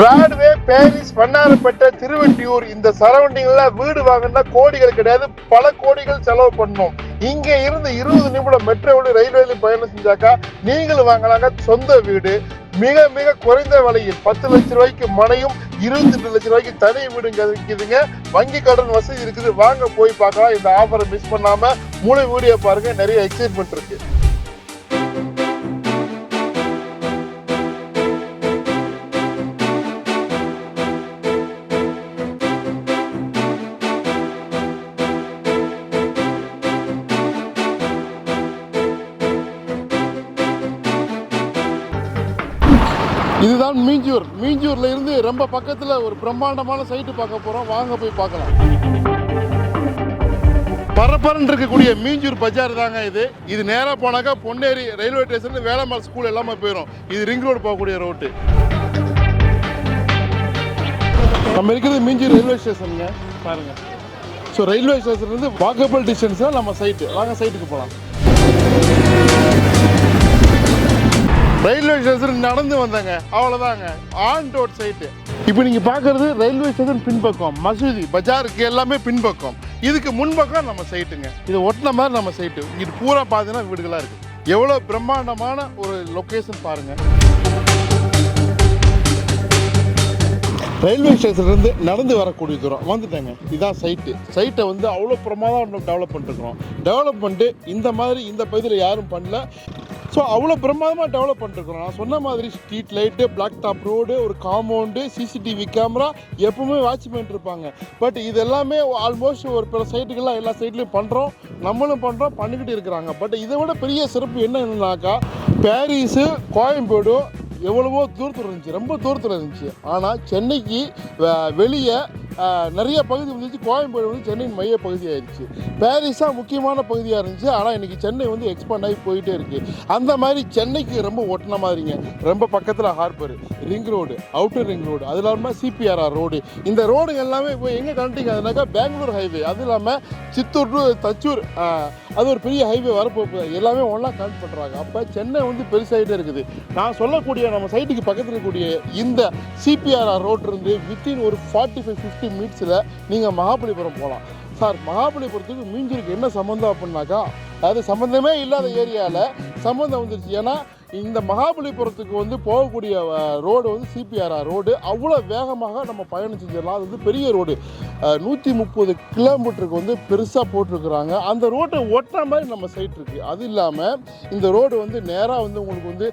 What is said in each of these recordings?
Broadway Paris Vannarapettai Thiruvottiyur இந்த சரௌண்டிங்ல வீடு வாங்கினா கோடிகள் கிடையாது. பல கோடிகள் செலவு பண்ணணும் இங்க இருந்து இருபது நிமிடம் மெட்ரோவில் ரயில்வேல பயணம் செஞ்சாக்கா நீங்களும் வாங்கலாங்க. சொந்த வீடு. மிக மிக குறைந்த விலையில் பத்து லட்சம் ரூபாய்க்கு மனையும் இருபத்தி ரெண்டு லட்ச ரூபாய்க்கு தனி வீடுங்க இருக்குதுங்க வங்கி கடன் வசதி இருக்குது. வாங்க போய் பார்க்கலாம். இந்த ஆஃபரை மிஸ் பண்ணாம முழு வீடியோ பாருங்க. நிறைய எக்ஸைட்மெண்ட் இருக்கு. இதுதான் மீஞ்சூர். மீஞ்சூர்ல இருந்து ரொம்ப பக்கத்துல ஒரு பிரம்மாண்டமான சைட்டு பார்க்க போறோம். வாங்க போய் பார்க்கலாம். பரபரன்னு இருக்கக்கூடிய மீஞ்சூர் பஜார் தாங்க இது. இது நேரா போனாக்கா Ponneri railway station Velammal school எல்லாமே போயிடும் இது ரிங் ரோடு போகக்கூடிய ரோட்டு நம்ம இருக்கிறது மீஞ்சூர் ரயில்வே ஸ்டேஷனுங்க பாருங்க. ஸோ ரயில்வே ஸ்டேஷன் இருந்து வாக்கபிள் டிஸ்டன்ஸ் தான் நம்ம சைட்டு வாங்க சைட்டுக்கு போகலாம் ரயில்வே ஸ்டேஷன் நடந்து வந்தாங்க. அவ்வளோதாங்க ஆன் ரோட் சைட்டு இப்போ நீங்கள் பார்க்குறது ரயில்வே ஸ்டேஷன் பின்பக்கம். மசூதி பஜாருக்கு எல்லாமே பின்பக்கம். இதுக்கு முன்பக்கம் நம்ம சைட்டுங்க இது ஒட்டின மாதிரி நம்ம சைட்டு இது பூரா பார்த்தீங்கன்னா வீடுகளாக இருக்குது எவ்வளோ பிரம்மாண்டமான ஒரு லொக்கேஷன் பாருங்கள் ரயில்வே ஸ்டேஷன்லேருந்து நடந்து வரக்கூடிய தூரம். வந்துட்டேங்க. இதான் சைட்டு சைட்டை வந்து அவ்வளோ பிரமாதம் டெவலப் பண்ணிருக்கிறோம் டெவலப் பண்ணிட்டு இந்த மாதிரி இந்த பகுதியில் யாரும் பண்ணல. ஸோ அவ்வளோ பிரமாதமாக டெவலப் பண்ணிருக்கிறோம். நான் சொன்ன மாதிரி street light block top road ஒரு காம்பவுண்டு சிசிடிவி கேமரா எப்பவுமே வாட்ச்மேன் இருப்பாங்க. பட் இது எல்லாமே ஆல்மோஸ்ட் ஒரு பிற சைட்டுக்கெல்லாம் எல்லா சைட்லையும் பண்ணுறோம் நம்மளும் பண்ணுறோம் பண்ணிக்கிட்டு இருக்கிறாங்க. பட் இதை விட பெரிய சிறப்பு என்ன என்னன்னாக்கா பாரிஸு கோயம்பேடு எவ்வளவோ தூரத்தில் இருந்துச்சு. ரொம்ப தூரத்தில் இருந்துச்சு. ஆனால் சென்னைக்கு வெளியே நிறைய பகுதி வந்துச்சு கோயம்பேடு வந்து சென்னையின் மைய பகுதி ஆயிடுச்சு பாரிஸ் தான் முக்கியமான பகுதியாக இருந்துச்சு. ஆனால் இன்றைக்கி சென்னை வந்து எக்ஸ்பேண்ட் ஆகி போயிட்டே இருக்கு. அந்த மாதிரி சென்னைக்கு ரொம்ப ஒட்டின மாதிரிங்க ரொம்ப பக்கத்தில் harbour ring road outer ring road அது இல்லாமல் சிபிஆர்ஆர் ரோடு இந்த ரோடு எல்லாமே இப்போ எங்கே கனெக்டிங் ஆகுதுனாக்கா பெங்களூர் ஹைவே அது இல்லாமல் சித்தூர் டு தச்சூர் அது ஒரு பெரிய ஹைவே வரப்போகுது. எல்லாமே ஒன்றா கனெக்ட் பண்ணுறாங்க அப்போ சென்னை வந்து பெருசாகிட்டே இருக்குது. நான் சொல்லக்கூடிய நம்ம சைட்டுக்கு பக்கத்தில் இருக்கக்கூடிய இந்த சிபிஆர்ஆர் ரோட்ருந்து வித்தின் ஒரு ஃபார்ட்டி ஃபைவ் ஃபிஃப்டி மினிட்ஸில் நீங்கள் மகாபலிபுரம் போகலாம் சார் மகாபலிபுரத்துக்கு மீஞ்சூருக்கு என்ன சம்மந்தம் அப்படின்னாக்கா அது சம்மந்தமே இல்லாத ஏரியாவில் சம்மந்தம் வந்துருச்சு. ஏன்னா இந்த மகாபலிபுரத்துக்கு வந்து போகக்கூடிய ரோடு வந்து சிபிஆர்ஆர் ரோடு. அவ்வளோ வேகமாக நம்ம பயணம் செஞ்சிடலாம். அது வந்து பெரிய ரோடு. நூற்றி முப்பது கிலோமீட்டருக்கு வந்து பெருசாக போட்டிருக்கிறாங்க. அந்த ரோட்டை ஒட்டுற மாதிரி நம்ம சைட் இருக்குது அது இல்லாமல் இந்த ரோடு வந்து நேராக வந்து உங்களுக்கு வந்து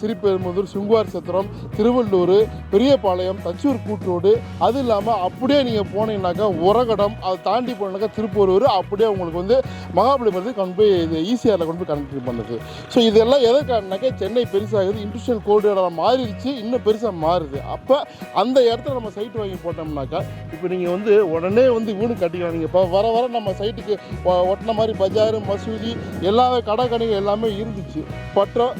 சிறிபெரும்புதூர் சுங்குவார் சத்திரம் திருவள்ளூர் பெரியபாளையம் தச்சூர் கூட்டோடு அது இல்லாமல் அப்படியே நீங்கள் போனீங்கன்னாக்கா உரகடம் அதை தாண்டி போனீங்கன்னாக்கா திருப்பூரூர். அப்படியே உங்களுக்கு வந்து மகாபலிபுரத்துக்கு கொண்டு போய் இது ஈசிஆரில் கொண்டு போய் கனெக்ட் பண்ணுது. ஸோ இதெல்லாம் எதற்காகனாக்கா சென்னை பெருசாகுது இண்டஸ்ட்ரியல் கோரிடராக மாறிடுச்சு இன்னும் பெருசாக மாறுது. அப்போ அந்த இடத்துல நம்ம சைட் வாங்கி போட்டோம்னாக்கா இப்போ நீங்கள் வந்து உடனே வந்து வீடு கட்டிக்கலாம். நீங்கள் இப்போ வர வர நம்ம சைட்டுக்கு ஒட்டின மாதிரி பஜார் மசூதி எல்லா கடை கடைகள் எல்லாமே இருந்துச்சு. பட்டம்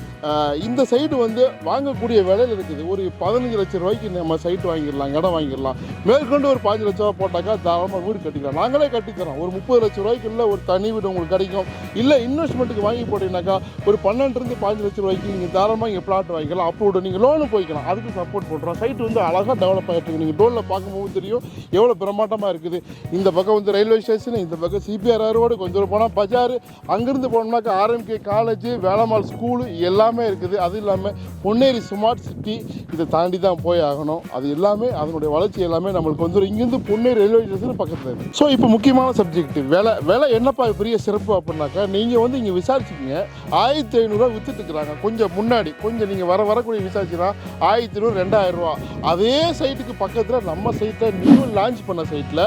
இந்த சைடு வந்து வாங்கக்கூடிய விலையில் இருக்குது. ஒரு பதினஞ்சு லட்சம் ரூபாய்க்கு நம்ம சைட் வாங்கிடலாம் இடம் வாங்கிடலாம். மேற்கொண்டு ஒரு பாஞ்சு லட்ச ரூபா போட்டாக்கா தாராளமாக வீடு கட்டிக்கலாம். நாங்களே கட்டித்தரோம் ஒரு முப்பது லட்ச ரூபாய்க்குள்ள ஒரு தனி வீடு உங்களுக்கு கிடைக்கும். இல்லை இன்வெஸ்ட்மெண்ட்டுக்கு வாங்கி போட்டீங்கன்னாக்கா ஒரு பன்னெண்டுலேருந்து பாஞ்சு லட்ச ரூபாய்க்கு நீங்கள் தாராளமாக இங்கே பிளாட் வாங்கிக்கலாம். அப்ரூவ்டு நீங்கள் லோனு போய்க்கலாம். அதுக்கு சப்போர்ட் பண்ணுறோம் சைட் வந்து அழகாக டெவலப் ஆகிட்டு இருக்கு. நீங்கள் ட்ரோனில் பார்க்கும்போது தெரியும் எவ்வளோ பிரமாட்டமாக இருக்குது. இந்த பக்கம் வந்து ரயில்வே ஸ்டேஷன் இந்த பக்கம் சிபிஆர் ரோடு கொஞ்சம் தூரம் போனால் பஜார். அங்கேருந்து போனோம்னாக்கா R M K college Velammal school எல்லாமே இருக்குது. அது இல்லாமல் பொன்னேரி ஸ்மார்ட் சிட்டி இதை தாண்டி தான் போய் ஆகணும். அது எல்லாமே அதனுடைய வளர்ச்சி எல்லாமே நம்மளுக்கு வந்துடும் இங்கேருந்து பொன்னேரி ரயில்வே ஸ்டேஷன் பக்கத்தில் இருக்குது ஸோ இப்போ முக்கியமான சப்ஜெக்ட் விலை விலை என்னப்பா பெரிய சிறப்பு அப்படின்னாக்கா நீங்கள் வந்து இங்கே விசாரிச்சிங்க ஆயிரத்தி ஐநூறுரூவா வித்துட்டு இருக்கிறாங்க. கொஞ்சம் முன்னாடி கொஞ்சம் நீங்கள் வர வரக்கூடிய விசாரிச்சுன்னா ஆயிரத்தி நூறு ரெண்டாயிரம் ரூபா. அதே சைட்டுக்கு பக்கத்தில் நம்ம சைட்டை நியூ லான்ச் பண்ண சைட்டில்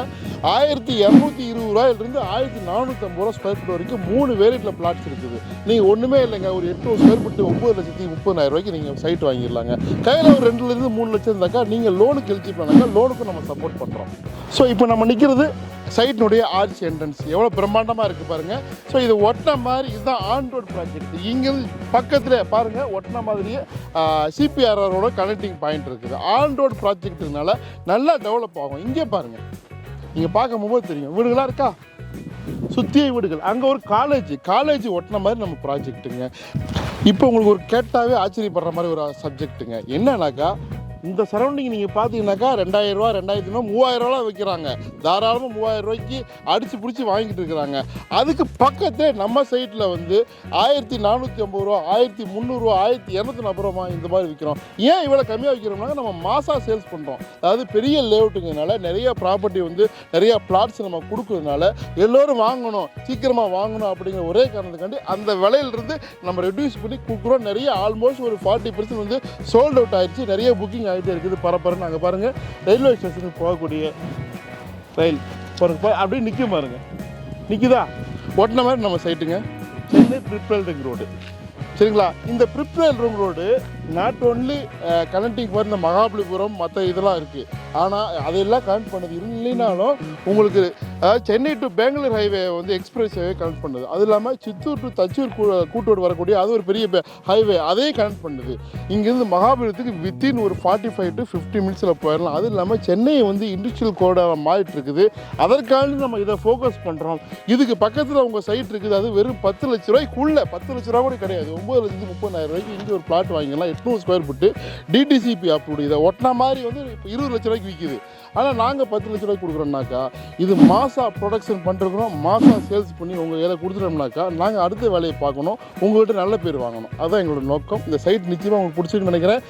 ஆயிரத்தி இரநூத்தி இருபது ரூபாயிலிருந்து ஆயிரத்தி நானூற்றம்பது ரூபா ஸ்கொயர் ஃபீட் வரைக்கும் மூணு வேரியட்டில் பிளாட்ஸ் இருக்குது. நீங்கள் ஒன்றுமே இல்லைங்க ஒரு எட்நூறு ஸ்கொயர் ஃபீட்டு ஒம்பது லட்சத்தி முப்பதாயிரம் ரூபாய்க்கு நீங்கள் சைட் வாங்கிடலாங்க. கையில் ஒரு ரெண்டுலேருந்து மூணு லட்சம் இருந்தாக்கா நீங்கள் லோனுக்கு எலிஜிபிள் பண்ணாங்க லோனுக்கும் நம்ம சப்போர்ட் பண்ணுறோம் ஸோ இப்போ நம்ம நிற்கிறது சைட்டினுடைய ஆர்ச் என்ட்ரன்ஸ் எவ்வளோ பிரம்மாண்டமாக இருக்குது பாருங்கள் ஸோ இது ஒட்டின மாதிரி இதுதான் ஆன் ரோட் ப்ராஜெக்ட் இங்கேருந்து பக்கத்தில் பாருங்கள் ஒட்டின மாதிரியே சிபிஆர்ஆரோட கனெக்டிங் பாயிண்ட் இருக்குது. ஆன் ரோட் ப்ராஜெக்ட்னால நல்லா டெவலப் ஆகும். இங்கே பாருங்கள் நீங்கள் பார்க்கும்போது தெரியும். வீடுகளாக இருக்கா? சுத்திய வீடுகள். அங்கே ஒரு காலேஜ் காலேஜ் ஒட்டின மாதிரி நம்ம ப்ராஜெக்ட்டுங்க இப்போ உங்களுக்கு ஒரு கேட்டாவே ஆச்சரியப்படுற மாதிரி ஒரு சப்ஜெக்ட்டுங்க என்னன்னாக்கா இந்த சரௌண்டிங் நீங்கள் பார்த்தீங்கன்னாக்கா ரெண்டாயிரம் ரூபா ரெண்டாயிரத்தி ரூபா மூவாயிரம் விற்கிறாங்க தாராளமாக மூவாயிரம் ரூபாய்க்கு அடித்து பிடிச்சி வாங்கிட்டு இருக்கிறாங்க. அதுக்கு பக்கத்தே நம்ம சைட்டில் வந்து ஆயிரத்தி நானூற்றி ஐம்பது ரூபா ஆயிரத்தி முந்நூறுரூவா ஆயிரத்தி இரநூத்தி நாற்பது ரூபா இந்த மாதிரி விற்கிறோம் ஏன் இவ்வளோ கம்மியாக விற்கிறோம்னா நம்ம மாசாக சேல்ஸ் பண்ணுறோம் அதாவது பெரிய லேஅவுட்டுங்கிறனால நிறைய ப்ராப்பர்ட்டி வந்து நிறைய பிளாட்ஸ் நம்ம கொடுக்கறதுனால எல்லோரும் வாங்கணும் சீக்கிரமாக வாங்கணும் அப்படிங்கிற ஒரே காரணத்துக்காண்டி அந்த விலையிலிருந்து நம்ம ரெடியூஸ் பண்ணி கொடுக்குறோம். நிறைய ஆல்மோஸ்ட் ஒரு ஃபார்ட்டி பர்சன்ட் வந்து சோல்ட் அவுட் ஆயிடுச்சு நிறைய புக்கிங் ஆகிட்டே இருக்குது. பரப்பரன்னு அங்கே பாருங்கள் ரயில்வே ஸ்டேஷனுக்கு போகக்கூடிய ரயில். பாருங்க போய் அப்படியே நிற்கும் பாருங்க. நிற்குதா ஒட்டின மாதிரி நம்ம சைட்டுங்க சென்னை ப்ரிப்ரல் ரிங் ரோடு சரிங்களா? இந்த peripheral ring road not only connecting for இந்த மகாபலிபுரம் மற்ற இதெல்லாம் இருக்குது ஆனால் அதையெல்லாம் கனெக்ட் பண்ணது இல்லைனாலும் உங்களுக்கு சென்னை டு பெங்களூர் ஹைவே வந்து எக்ஸ்பிரஸ் ஹைவே கனெக்ட் பண்ணுது. அது இல்லாமல் சித்தூர் டு தச்சூர் கூட்டோடு வரக்கூடிய அது ஒரு பெரிய ஹைவே அதையும் கனெக்ட் பண்ணுது. இங்கேருந்து மகாபலிபுரத்துக்கு வித்தின் ஒரு ஃபார்ட்டி ஃபைவ் டு ஃபிஃப்டி மினிட்ஸில் போயிடலாம் அது இல்லாமல் சென்னை வந்து இண்டஸ்ட்ரியல் கோடாக மாறிட்டு இருக்குது அதற்காண்டி நம்ம இதை ஃபோக்கஸ் பண்ணுறோம் இதுக்கு பக்கத்தில் உங்கள் சைட் இருக்குது. அது வெறும் பத்து லட்ச ரூபாய்க்குள்ளே. பத்து லட்ச ரூபா கூட கிடையாது. ஒம்பது லட்சத்து முப்பதாயிரம் ரூபாய்க்கு இங்கே ஒரு பிளாட் வாங்கிக்கலாம் எட்நூறு ஸ்கொயர் ஃபுட்டு டிடிசிபி அப்ரூவ்டு இதை ஒட்டின மாதிரி வந்து இப்போ இருபது லட்ச ரூபாய்க்கு விற்கிது ஆனால் நாங்கள் பத்து லட்ச ரூபாய்க்கு கொடுக்குறோம்னாக்கா இது மாசா ப்ரொடக்ஷன் பண்ணுறோம் மாசா சேல்ஸ் பண்ணி உங்கள் இதில் கொடுத்துட்டோம்னாக்கா நாங்கள் அடுத்த வேலையை பார்க்கணும். உங்கள்கிட்ட நல்ல பேர் வாங்கணும். அதுதான் எங்களோட நோக்கம். இந்த சைட் நிச்சயமாக உங்களுக்கு பிடிச்சிருக்குன்னு நினைக்கிறேன்.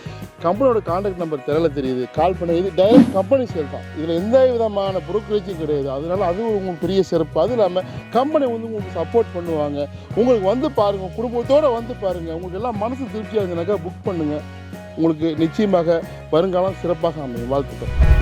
கம்பெனியோட காண்டாக்ட் நம்பர் தெரியல தெரியுது. கால் பண்ணி இது டைரக்ட் கம்பெனி சேல் தான். இதில் எந்த விதமான புரோக்கரேஜும் கிடையாது. அதனால அது உங்களுக்கு பெரிய சிறப்பு. அது இல்லாமல் கம்பெனி வந்து உங்களுக்கு சப்போர்ட் பண்ணுவாங்க. உங்களுக்கு வந்து பாருங்கள் குடும்பத்தோடு வந்து பாருங்கள் உங்களுக்கு எல்லாம் மனசு திருப்தியாக இருந்ததுனாக்கா புக் பண்ணுங்கள் உங்களுக்கு நிச்சயமாக வருங்காலம் சிறப்பாக அமையும். வாழ்த்துக்கள்.